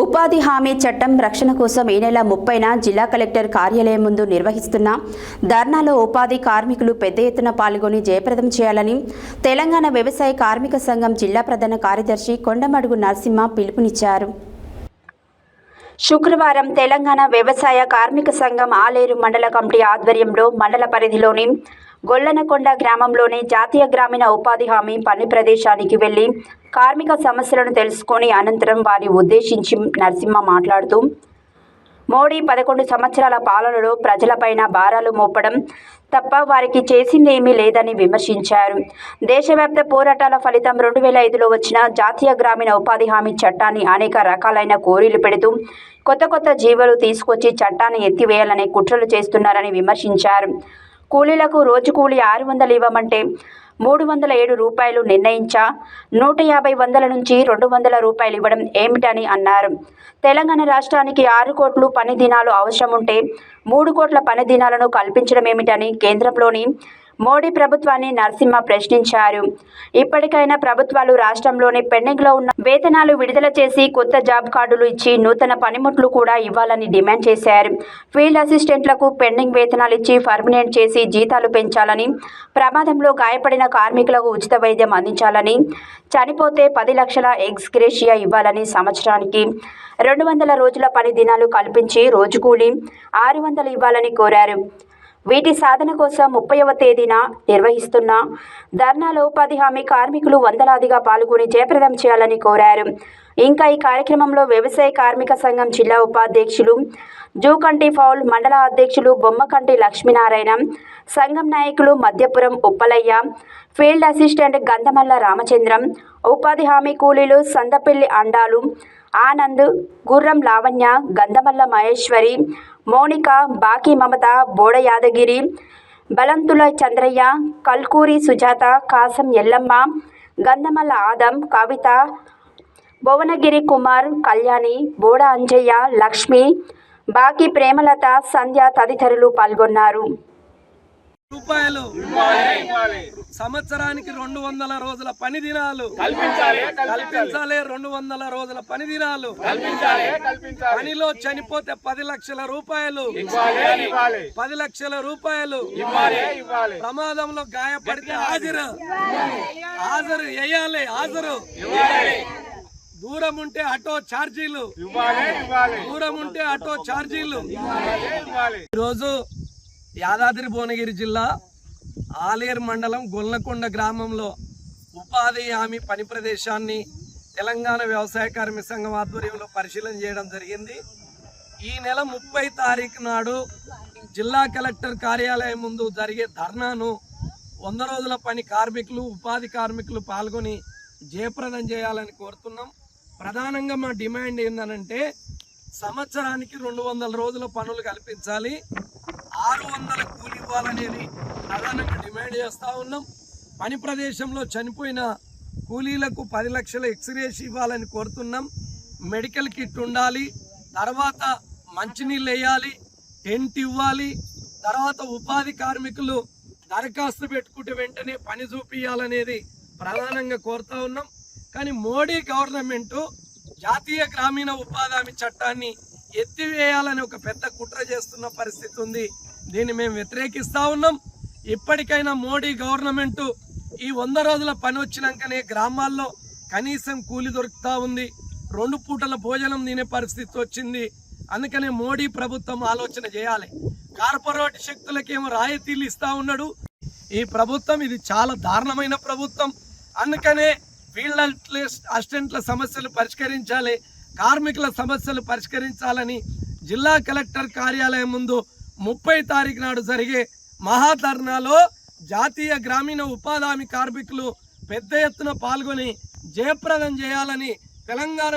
ఉపాధి హామీ చట్టం రక్షణ కోసం ఈ నెల ముప్పైన జిల్లా కలెక్టర్ కార్యాలయం ముందు నిర్వహిస్తున్న ధర్నాలో ఉపాధి కార్మికులు పెద్ద ఎత్తున పాల్గొని జయప్రదం చేయాలని తెలంగాణ వ్యవసాయ కార్మిక సంఘం జిల్లా ప్రధాన కార్యదర్శి కొండమడుగు నరసింహ పిలుపునిచ్చారు. శుక్రవారం తెలంగాణ వ్యవసాయ కార్మిక సంఘం ఆలేరు మండల కమిటీ ఆధ్వర్యంలో మండల పరిధిలోని గొల్లనకొండ గ్రామంలోని జాతీయ గ్రామీణ ఉపాధి హామీ పని ప్రదేశానికి వెళ్ళి కార్మిక సమస్యలను తెలుసుకొని అనంతరం వారి ఉద్దేశించి నరసింహ మాట్లాడుతూ మోడీ పదకొండు సంవత్సరాల పాలనలో ప్రజలపైన భారాలు మోపడం తప్ప వారికి చేసిందేమీ లేదని విమర్శించారు. దేశవ్యాప్త పోరాటాల ఫలితం రెండు వేల ఐదులో వచ్చిన జాతీయ గ్రామీణ ఉపాధి హామీ చట్టాన్ని అనేక రకాలైన కోరీలు పెడుతూ కొత్త కొత్త జీవులు తీసుకొచ్చి చట్టాన్ని ఎత్తివేయాలనే కుట్రలు చేస్తున్నారని విమర్శించారు. కూలీలకు రోజు కూలి ఆరు వందలు ఇవ్వమంటే మూడు వందల ఏడు రూపాయలు నిర్ణయించా నూట యాభై వందల నుంచి రెండు వందల రూపాయలు ఇవ్వడం ఏమిటని అన్నారు. తెలంగాణ రాష్ట్రానికి ఆరు కోట్లు పని దినాలు అవసరం ఉంటే మూడు కోట్ల పని దినాలను కల్పించడం ఏమిటని కేంద్రంలోని మోడీ ప్రభుత్వాన్ని నరసింహ ప్రశ్నించారు. ఇప్పటికైనా ప్రభుత్వాలు రాష్ట్రంలోని పెండింగ్లో ఉన్న వేతనాలు విడుదల చేసి కొత్త జాబ్ కార్డులు ఇచ్చి నూతన పనిముట్లు కూడా ఇవ్వాలని డిమాండ్ చేశారు. ఫీల్డ్ అసిస్టెంట్లకు పెండింగ్ వేతనాలు ఇచ్చి పర్మినెంట్ చేసి జీతాలు పెంచాలని ప్రమాదంలో గాయపడిన కార్మికులకు ఉచిత వైద్యం అందించాలని చనిపోతే పది లక్షల ఎక్స్గ్రేషియా ఇవ్వాలని సంవత్సరానికి రెండు వందల రోజుల పని దినాలు కల్పించి రోజు కూలి ఆరు వందలు ఇవ్వాలని కోరారు. వీటి సాధన కోసం ముప్పైవ తేదీన నిర్వహిస్తున్న ధర్నాలో ఉపాధి హామీ కార్మికులు వందలాదిగా పాల్గొని జయప్రదం చేయాలని కోరారు. ఇంకా ఈ కార్యక్రమంలో వ్యవసాయ కార్మిక సంఘం జిల్లా ఉపాధ్యక్షులు జూకంటి ఫౌల్ మండల అధ్యక్షులు బొమ్మకంటి లక్ష్మీనారాయణ సంఘం నాయకులు మధ్యపురం ఉప్పలయ్య ఫీల్డ్ అసిస్టెంట్ గంధమల్ల రామచంద్రం ఉపాధి హామీ కూలీలు సందపల్లి అండాలు ఆనంద్ గుర్రం లావణ్య గంధమల్ల మహేశ్వరి మౌనిక బాకీ మమత బోడ యాదగిరి బలంతుల చంద్రయ్య కల్కూరి సుజాత కాసం ఎల్లమ్మ గంధమల్ల ఆదం కవిత భువనగిరి కుమార్ కళ్యాణి బోడ అంజయ్య లక్ష్మి బాకీ ప్రేమలత సంధ్య తదితరులు పాల్గొన్నారు. రూపాయలు. సంవత్సరానికి రెండు వందల రోజుల పని దినాలు. కల్పించాలి రెండు వందల రోజుల పని దినాలు. పనిలో చనిపోతే పది లక్షల రూపాయలు. పది లక్షల రూపాయలు. ప్రమాదంలో గాయపడితే హాజరు. హాజరు వేయాలి హాజరు. దూరం ఉంటే ఆటో ఛార్జీలు. దూరం ఉంటే ఆటో ఛార్జీలు. ఈరోజు యాదాద్రి భువనగిరి జిల్లా ఆలేరు మండలం గొల్లకొండ గ్రామంలో ఉపాధి హామీ పని ప్రదేశాన్ని తెలంగాణ వ్యవసాయ కార్మిక సంఘం ఆధ్వర్యంలో పరిశీలన చేయడం జరిగింది. ఈ నెల ముప్పై తారీఖు నాడు జిల్లా కలెక్టర్ కార్యాలయం ముందు జరిగే ధర్నాను వంద రోజుల పని కార్మికులు ఉపాధి కార్మికులు పాల్గొని జయప్రదం చేయాలని కోరుతున్నాం. ప్రధానంగా మా డిమాండ్ ఏంటంటే సంవత్సరానికి రెండు వందల రోజుల పనులు కల్పించాలి. ఆరు వందల కూలి ఇవ్వాలనేది ప్రధాన చేస్తూ ఉన్నాం. పని ప్రదేశంలో చనిపోయిన కూలీలకు పది లక్షల ఎక్స్రేస్ ఇవ్వాలని కోరుతున్నాం. మెడికల్ కిట్ ఉండాలి. తర్వాత మంచినీళ్ళు వేయాలి. టెంట్ ఇవ్వాలి. తర్వాత ఉపాధి కార్మికులు దరఖాస్తు పెట్టుకుంటే వెంటనే పని చూపించాలనేది ప్రధానంగా కోరుతా ఉన్నాం. కానీ మోడీ గవర్నమెంట్ జాతీయ గ్రామీణ ఉపాధి హామీ చట్టాన్ని ఎత్తివేయాలని ఒక పెద్ద కుట్ర చేస్తున్న పరిస్థితి ఉంది. దీన్ని మేము వ్యతిరేకిస్తూ ఉన్నాం. ఇప్పటికైనా మోడీ గవర్నమెంట్ ఈ వంద రోజుల పని వచ్చినాకనే గ్రామాల్లో కనీసం కూలి దొరుకుతూ ఉంది. రెండు పూటల భోజనం తినే పరిస్థితి వచ్చింది. అందుకనే మోడీ ప్రభుత్వం ఆలోచన చేయాలి. కార్పొరేట్ శక్తులకేమో రాయితీలు ఇస్తూ ఉన్నాడు. ఈ ప్రభుత్వం ఇది చాలా దారుణమైన ప్రభుత్వం. అందుకనే ఫీల్డ్ అసిస్టెంట్ల సమస్యలు పరిష్కరించాలి. కార్మికుల సమస్యలు పరిష్కరించాలని జిల్లా కలెక్టర్ కార్యాలయం ముందు ముప్పై తారీఖు నాడు జరిగే మహాధర్నాలో జాతీయ గ్రామీణ ఉపాధి హామీ కార్మికులు పెద్ద ఎత్తున పాల్గొని జయప్రదం చేయాలని తెలంగాణ